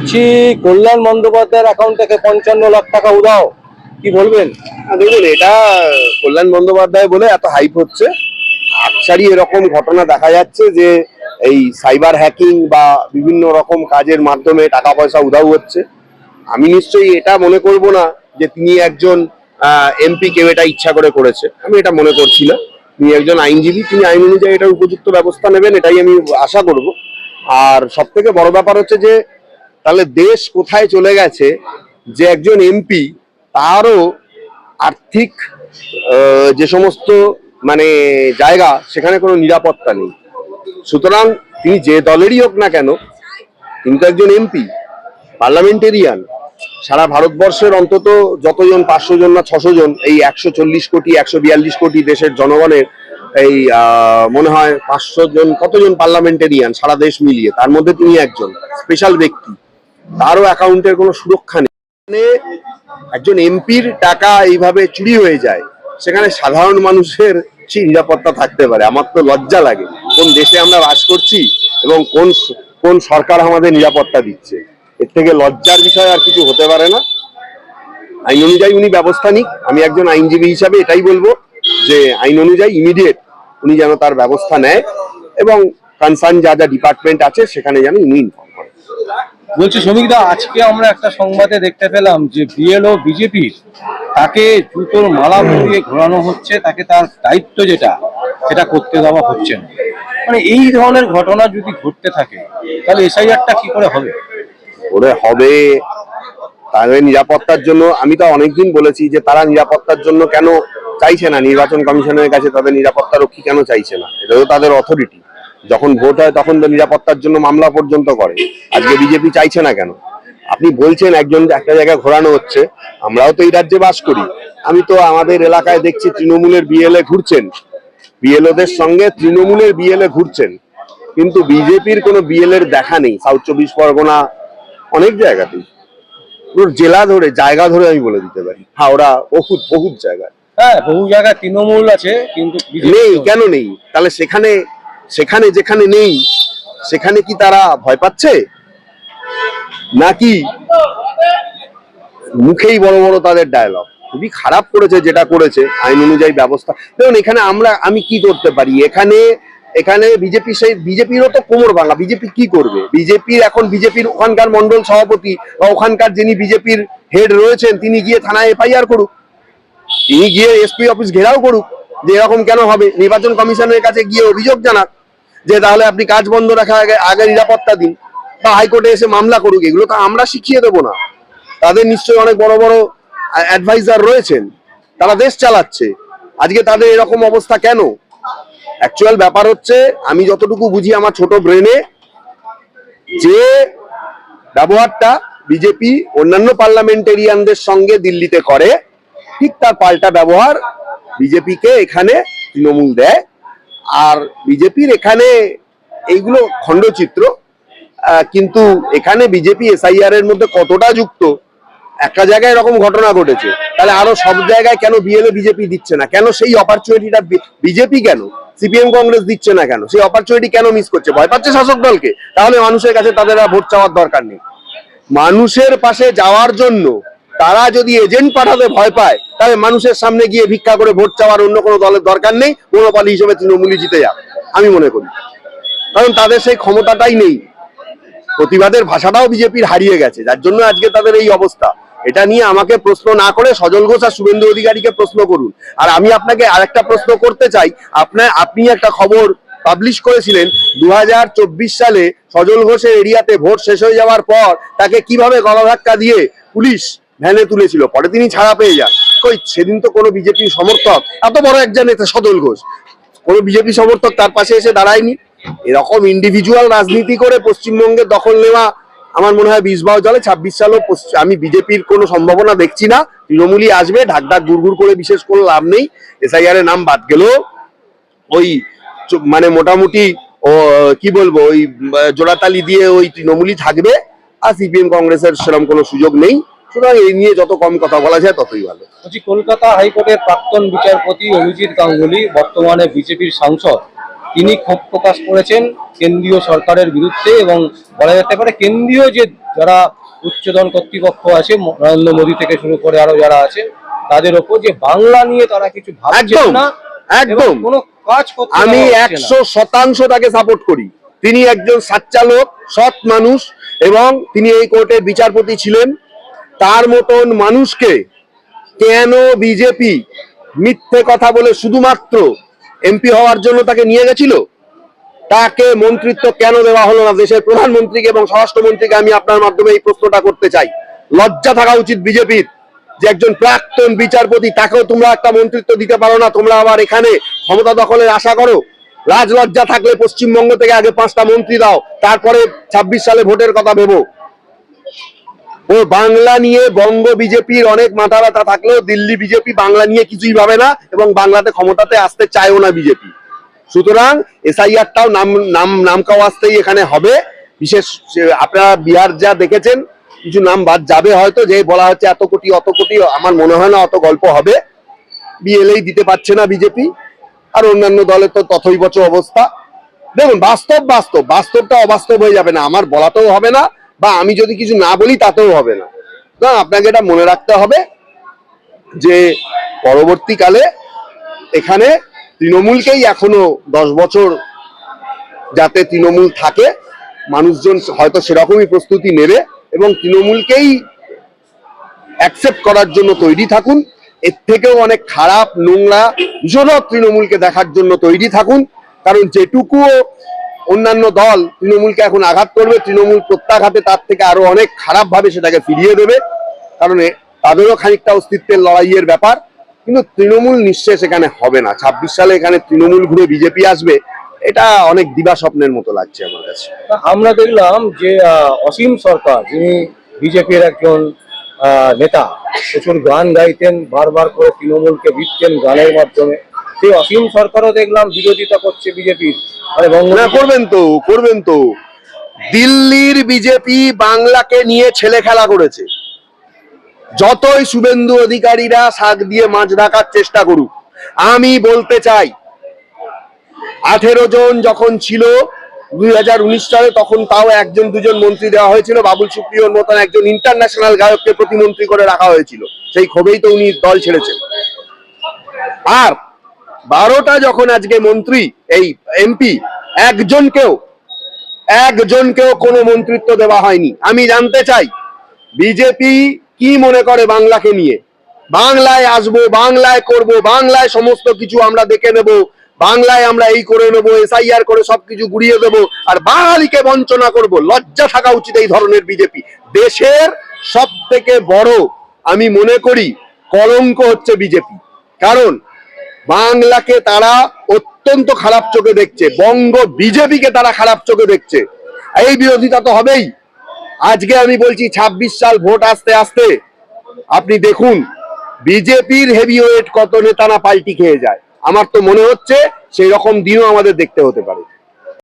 বলছি, কল্যাণ বন্দ্যোপাধ্যায়ের অ্যাকাউন্ট থেকে পঞ্চান্ন লাখ টাকা উদাও কি বলবেন? দেখুন, এটা কল্যাণ বন্দ্যোপাধ্যায় বলে এত হাইপ হচ্ছে। আকসারই এরকম ঘটনা দেখা যাচ্ছে যে এই সাইবার হ্যাকিং বা বিভিন্ন রকম কাজের মাধ্যমে টাকা পয়সা উধাও হচ্ছে। আমি নিশ্চয়ই এটা মনে করব না যে তিনি একজন এমপি কেউ এটা ইচ্ছা করে করেছে। আমি এটা মনে করছি না। তিনি একজন আইনজীবী, তিনি আইন অনুযায়ী এটার উপযুক্ত ব্যবস্থা নেবেন, এটাই আমি আশা করব। আর সব থেকে বড় ব্যাপার হচ্ছে যে তাহলে দেশ কোথায় চলে গেছে? যে একজন এমপি, তারও আর্থিক যে সমস্ত মানে জায়গা, সেখানে কোনো নিরাপত্তা নেই। সুতরাং তিনি যে দলেরই হোক না কেন, তিনি তো একজন এমপি, পার্লামেন্টেরিয়ান। সারা ভারতবর্ষের অন্তত যতজন, পাঁচশো জন না ছশো জন, এই একশো চল্লিশ কোটি, একশো বিয়াল্লিশ কোটি দেশের জনগণের এই মনে হয় পাঁচশো জন, কতজন পার্লামেন্টেরিয়ান সারা দেশ মিলিয়ে, তার মধ্যে তিনি একজন, স্পেশাল ব্যক্তি। তারও অ্যাকাউন্টের কোনো সুরক্ষা নেই। মানে একজন এমপির টাকা এইভাবে চুরি হয়ে যায়, সেখানে সাধারণ মানুষের সেই নিরাপত্তা থাকতে পারে। আমার তো লজ্জা লাগে, কোন দেশে আমরা বাস করছি এবং কোন কোন সরকার আমাদের নিরাপত্তা দিচ্ছে। এর থেকে লজ্জার বিষয় আর কিছু হতে পারে না। আইন অনুযায়ী উনি ব্যবস্থা নিক। আমি একজন আইনজীবী হিসাবে এটাই বলব যে, আইন অনুযায়ী ইমিডিয়েট উনি যেন তার ব্যবস্থা নেয় এবং কনসার্ন যা যা ডিপার্টমেন্ট আছে, সেখানে যেন উনি ইনফর্ম বলছি, শ্রমিকদা, আজকে আমরা একটা সংবাদে দেখতে পেলাম যে বিএলও বিজেপির তাকে জুতোর মালা পরিয়ে ঘোরানো হচ্ছে, তাকে তার দায়িত্ব যেটা, সেটা করতে দেওয়া হচ্ছে না। মানে এই ধরনের ঘটনা যদি ঘটতে থাকে, তাহলে এসআইআরটা কি করে হবে? ওরে হবে তাদের নিরাপত্তার জন্য, আমি তো অনেকদিন বলেছি যে তারা নিরাপত্তার জন্য কেন চাইছে না, নির্বাচন কমিশনের কাছে তাদের নিরাপত্তা রক্ষী কেন চাইছে না? এটা তো তাদের অথরিটি যখন ভোট হয় তখন তো নিরাপত্তার জন্য মামলা পর্যন্ত করে। আজকে বিজেপি চাইছে না কেন? আপনি বলছেন একজন একটা জায়গায় ঘোরানো হচ্ছে আমরাও তো এই রাজ্যে বাস করি। আমি তো আমাদের এলাকায় দেখছি তৃণমূলের বিএলএ ঘুরছেন। বিএলওদের সঙ্গে তৃণমূলের বিএলএ ঘুরছেন। কিন্তু বিজেপির কোনো বিএল এর দেখা নেই। সাউথ চব্বিশ পরগনা অনেক জায়গাতেই। পুরো জেলা ধরে জায়গা ধরে আমি বলে দিতে পারি। হাওড়া বহুত বহুত জায়গায়। হ্যাঁ বহু জায়গায় তৃণমূল আছে কিন্তু নেই কেন নেই? তাহলে সেখানে সেখানে যেখানে নেই, সেখানে কি তারা ভয় পাচ্ছে? নাকি মুখেই বড় বড় তাদের ডায়লগ খুবই খারাপ করেছে যেটা করেছে, আইন অনুযায়ী ব্যবস্থা। দেখুন, এখানে আমরা, আমি কি করতে পারি? এখানে এখানে বিজেপি সেই বিজেপিরও তো কোমর ভাঙা বিজেপি কি করবে? বিজেপির এখন বিজেপির ওখানকার মন্ডল সভাপতি বা ওখানকার যিনি বিজেপির হেড রয়েছেন, তিনি গিয়ে থানায় এফআইআর করুক। তিনি গিয়ে এসপি অফিস ঘেরাও করুক যে এরকম কেন হবে? নির্বাচন কমিশনের কাছে গিয়ে অভিযোগ জানাক। যে তাহলে আপনি কাজ বন্ধ রাখা আগে আগে নিরাপত্তা দিন। বা হাইকোর্টে এসে মামলা করুক, এগুলো তো আমরা শিখিয়ে দেবো না। তাদের নিশ্চয়ই অনেক বড় বড় অ্যাডভাইজার রয়েছেন। তারা দেশ চালাচ্ছে। আজকে তাদের এরকম অবস্থা কেন? অ্যাকচুয়াল ব্যাপার হচ্ছে, আমি যতটুকু বুঝি আমার ছোট ব্রেনে যে ব্যবহারটা বিজেপি অন্যান্য পার্লামেন্টেরিয়ানদের সঙ্গে দিল্লিতে করে, ঠিক তার পাল্টা ব্যবহার বিজেপিকে এখানে তৃণমূল দেয়। আর বিজেপির এখানে এইগুলো খণ্ডচিত্র কিন্তু এখানে বিজেপি এসআইআর এর মধ্যে কতটা যুক্ত, একটা জায়গায় এরকম ঘটনা ঘটেছে। তাহলে আরও সব জায়গায় কেন বিএলএ বিজেপি দিচ্ছে না? কেন সেই অপরচুনিটিটা বিজেপি কেন? সিপিএম কংগ্রেস দিচ্ছে না কেন? সেই অপরচুনিটি কেন মিস করছে? ভয় পাচ্ছে শাসক দলকে। তাহলে মানুষের কাছে তাদের ভোট চাওয়ার দরকার নেই। মানুষের পাশে যাওয়ার জন্য তারা যদি এজেন্ট পাঠাতে ভয় পায়, তাহলে মানুষের সামনে গিয়ে ভিক্ষা করে ভোট চাওয়ার অন্য কোনো দলের দরকার নেই মনোপালি হিসেবে তৃণমূলই জিতে যাক, আমি মনে করি। কারণ তাদের সেই ক্ষমতাটাই নেই। প্রতিবাদের ভাষাটাও বিজেপির হারিয়ে গেছে, যার জন্য আজকে তাদের এই অবস্থা। এটা নিয়ে আমাকে প্রশ্ন না করে সজল ঘোষ আর শুভেন্দু অধিকারীকে প্রশ্ন করুন। আর আমি আপনাকে আরেকটা প্রশ্ন করতে চাই, আপনার, আপনি একটা খবর পাবলিশ করেছিলেন দু হাজার চব্বিশ সালে সজল ঘোষের এরিয়াতে ভোট শেষ হয়ে যাওয়ার পর তাকে কীভাবে গণধাক্কা দিয়ে পুলিশ ভ্যানে তুলেছিল, পরে তিনি ছাড়া পেয়ে যান। কই, সেদিন তো কোনো বিজেপি সমর্থক, এত বড় একজন নেতা সদল ঘোষ, কোনো বিজেপি সমর্থক তার পাশে এসে দাঁড়ায়নি। এরকম ইন্ডিভিজুয়াল রাজনীতি করে পশ্চিমবঙ্গের দখল নেওয়া আমার মনে হয় বিশ বারো জলে। ছাব্বিশ সালেও আমি বিজেপির কোনো সম্ভাবনা দেখছি না। তৃণমূলই আসবে, ঢাক ঢাক গুড়গুড় করে বিশেষ কোনো লাভ নেই। এসআইআর এর নাম বাদ গেলেও ওই মানে মোটামুটি ও, কি বলব, ওই জোড়াতালি দিয়ে ওই তৃণমূলই থাকবে। আর সিপিএম কংগ্রেসের সেরকম কোনো সুযোগ নেই। সুতরাং এই নিয়ে যত কম কথা বলা যায় ততই ভালো বলছি কলকাতা হাইকোর্টের প্রাক্তন বিচারপতি অভিজিৎ গাঙ্গুলি বর্তমানে বিজেপির সাংসদ তিনি ক্ষোভ প্রকাশ করেছেন কেন্দ্রীয় সরকারের বিরুদ্ধে এবং বলা যেতে পারে কেন্দ্রীয় যে যারা উচ্চতন কর্তৃপক্ষ আছে নরেন্দ্র মোদী থেকে শুরু করে আরও যারা আছে তাদের ওপর যে বাংলা নিয়ে তারা কিছু ভাবছেন না একদম। কোনো কাজ করতে আমি। একশো শতাংশ তাকে সাপোর্ট করি তিনি একজন সাচ্চা লোক সৎ মানুষ এবং তিনি এই কোর্টের বিচারপতি ছিলেন তার মতন মানুষকে কেন বিজেপি মিথ্যে কথা বলে শুধুমাত্র এমপি হওয়ার জন্য তাকে নিয়ে গেছিল? তাকে মন্ত্রিত্ব কেন দেওয়া হলো না? দেশের প্রধানমন্ত্রীকে এবং স্বরাষ্ট্রমন্ত্রীকে আমি আপনার মাধ্যমে এই প্রশ্নটা করতে চাই। লজ্জা থাকা উচিত বিজেপির যে একজন প্রাক্তন বিচারপতি, তাকেও তোমরা একটা মন্ত্রিত্ব দিতে পারো না, তোমরা আবার এখানে ক্ষমতা দখলের আশা করো। রাজ লজ্জা থাকলে পশ্চিমবঙ্গ থেকে আগে পাঁচটা মন্ত্রী দাও, তারপরে ছাব্বিশ সালে ভোটের কথা ভেবো। ও বাংলা নিয়ে বঙ্গ বিজেপির অনেক মাথা ব্যথা থাকলেও দিল্লি বিজেপি বাংলা নিয়ে কিছুই ভাবে না এবং বাংলাতে ক্ষমতাতে আসতে চায়ও না বিজেপি। সুতরাং এসআইআরটাও নাম নাম নাম আসতেই এখানে হবে। বিশেষ আপনারা বিহার যা দেখেছেন, কিছু নাম বাদ যাবে হয়তো, যে বলা হচ্ছে এত কোটি, অত কোটি, আমার মনে হয় না অত গল্প হবে। বিএলএই দিতে পারছে না বিজেপি, আর অন্যান্য দলের তো তথই বচ অবস্থা। দেখুন, বাস্তব বাস্তব, বাস্তবটা অবাস্তব হয়ে যাবে না, আমার বলাতেও হবে না। বা আমি যদি কিছু না বলি তাতেও হবে না। না আপনাকে এটা মনে রাখতে হবে যে পরবর্তীকালে এখানে তৃণমূলকেই এখনও দশ বছর যাতে তৃণমূল থাকে, মানুষজন হয়তো সেরকমই প্রস্তুতি নেবে এবং তৃণমূলকেই অ্যাকসেপ্ট করার জন্য তৈরি থাকুন। এর থেকেও অনেক খারাপ নোংরা ভীষণ তৃণমূলকে দেখার জন্য তৈরি থাকুন। কারণ যেটুকুও অন্যান্য দল তৃণমূলকে এখন আঘাত করবে, তৃণমূল প্রত্যাঘাতে তার থেকে আরও অনেক খারাপ ভাবে সেটাকে ফিরিয়ে দেবে। কারণ তাদেরও খানিকটা অস্তিত্বের লড়াইয়ের ব্যাপার। কিন্তু তৃণমূল নিঃশেষ এখানে হবে না। ছাব্বিশ সালে এখানে তৃণমূল ঘুরে বিজেপি আসবে, এটা অনেক দিবা স্বপ্নের মতো লাগছে আমার কাছে। আমরা দেখলাম যে অসীম সরকার, যিনি বিজেপির একজন নেতা, প্রচুর গান গাইতেন, বারবার করে তৃণমূলকে বিচ্ছেন গানের মাধ্যমে। সেই অসীম সরকারও দেখলাম বিরোধিতা করছে বিজেপির। মানে করবেন তো করবেন তো। দিল্লির বিজেপি বাংলাকে নিয়ে ছেলে খেলা করেছে। যতই শুভেন্দু অধিকারীরা শাক দিয়ে মাছ ঢাকার চেষ্টা করুক, আমি বলতে চাই, আঠেরো জন যখন ছিল, দুই হাজার উনিশ সালে তখন তাও একজন, দুজন মন্ত্রী দেওয়া হয়েছিল। বাবুল সুপ্রিয়র মতন একজন ইন্টারন্যাশনাল গায়ককে প্রতিমন্ত্রী করে রাখা হয়েছিল। সেই ক্ষোভেই তো উনি দল ছেড়েছেন। আর বারোটা যখন আজকে মন্ত্রী, এই এমপি একজনকেও একজনকেও কোনো মন্ত্রিত্ব দেওয়া হয়নি। আমি জানতে চাই, বিজেপি কি মনে করে বাংলাকে নিয়ে? বাংলায় আসব, বাংলায় করব, বাংলায় সমস্ত কিছু আমরা দেখে নেব, বাংলায় আমরা এই করে নেব এসআইআর করে সবকিছু গুড়িয়ে দেব, আর বাঙালিকে বঞ্চনা করব, লজ্জা থাকা উচিত এই ধরনের বিজেপি। দেশের সব থেকে বড়, আমি মনে করি, কলঙ্ক হচ্ছে বিজেপি। কারণ বাংলাকে তারা অত্যন্ত খারাপ চোখে দেখছে, বঙ্গ বিজেপিকে তারা খারাপ চোখে দেখছে। এই বিরোধিতা তো হবেই। আজকে আমি বলছি ২৬ সাল ভোট আসতে আসতে আপনি দেখুন, বিজেপির হেভিওয়েট কত নেতা না পাল্টি খেয়ে যায়। আমার তো মনে হচ্ছে সেই রকম দিনও আমাদের দেখতে হতে পারে।